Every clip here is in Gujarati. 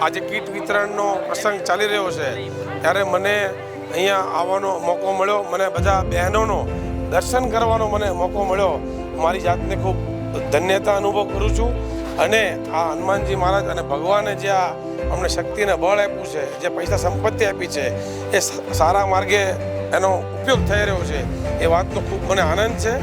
આજે કીટ વિતરણનો પ્રસંગ ચાલી રહ્યો છે. ત્યારે મને અહીંયા આવવાનો મોકો મળ્યો. મને બધા બહેનોનો દર્શન કરવાનો મને મોકો મળ્યો. મારી જાતને ખૂબ ધન્યતા અનુભવ કરું છું. અને આ હનુમાનજી મહારાજ અને ભગવાને જે આ અમને શક્તિને બળ આપ્યું છે, જે પૈસા સંપત્તિ આપી છે, એ સારા માર્ગે એનો ઉપયોગ થઈ રહ્યો છે. એ વાતનો ખૂબ મને આનંદ છે.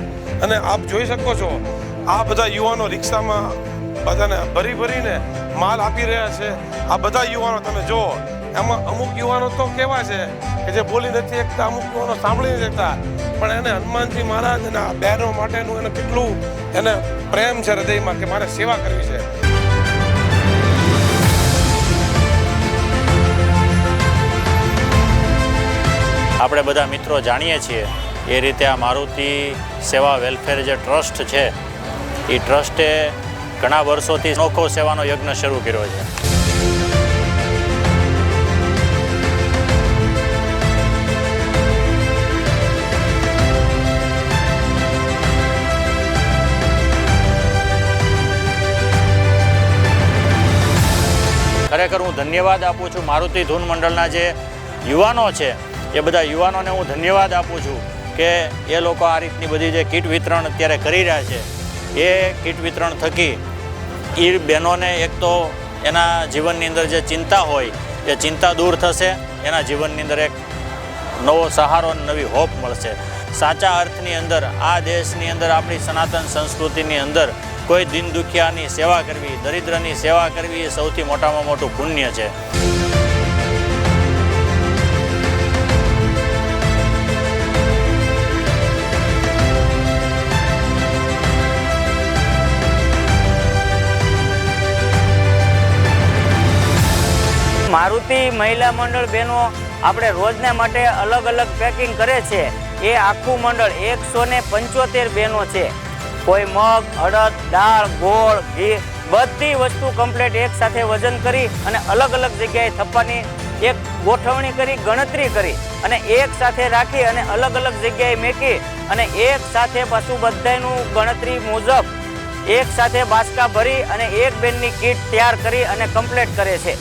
અને આપ જોઈ શકો છો, આ બધા યુવાનો રિક્ષામાં બધાને ભરી ભરીને માલ આપી રહ્યા છે. આ બધા યુવાનો તમે જુઓ. એમાં અમુક યુવાનો તો કેવા છે કે જે બોલી નથી શકતા, અમુક યુવાનો સાંભળી નથી શકતા. પણ એને હનુમાનજી મહારાજ અને આ બહેનો માટેનું એને કેટલું એને પ્રેમ છે હૃદયમાં કે મારે સેવા કરવી છે. આપણે બધા મિત્રો જાણીએ છીએ એ રીતે આ મારુતિ સેવા વેલફેર જે ટ્રસ્ટ છે, એ ટ્રસ્ટે ઘણા વર્ષોથી નોખો સેવાનો યજ્ઞ શરૂ કર્યો છે. ખરેખર હું ધન્યવાદ આપું છું. મારુતિ ધૂન મંડળના જે યુવાનો છે, એ બધા યુવાનોને હું ધન્યવાદ આપું છું કે એ લોકો આ રીતની બધી જે કીટ વિતરણ અત્યારે કરી રહ્યા છે, એ કીટ વિતરણ થકી એ બહેનોને એક તો એના જીવનની અંદર જે ચિંતા હોય, એ ચિંતા દૂર થશે, એના જીવનની અંદર એક નવો સહારો નવી હોપ મળશે. સાચા અર્થની અંદર, આ દેશની અંદર, આપણી સનાતન સંસ્કૃતિની અંદર કોઈ દિન દુખિયાની સેવા કરવી, દરિદ્રની સેવા કરવી એ સૌથી મોટામાં મોટું પુણ્ય છે. મારુતિ મહિલા મંડળ બહેનો આપણે રોજના માટે અલગ અલગ પેકિંગ કરે છે. એ આખું મંડળ એકસો ને પંચોતેર બહેનો છે. કોઈ મગ, અડદ, દાળ, ગોળ, ઘી બધી વસ્તુ કમ્પ્લીટ એક સાથે વજન કરી અને અલગ અલગ જગ્યાએ થપ્પાની એક ગોઠવણી કરી, ગણતરી કરી અને એક સાથે રાખી અને અલગ અલગ જગ્યાએ મેકી અને એક સાથે પાછું બધાનું ગણતરી મુજબ એક સાથે બાસકા ભરી અને એક બેનની કીટ તૈયાર કરી અને કમ્પ્લીટ કરે છે.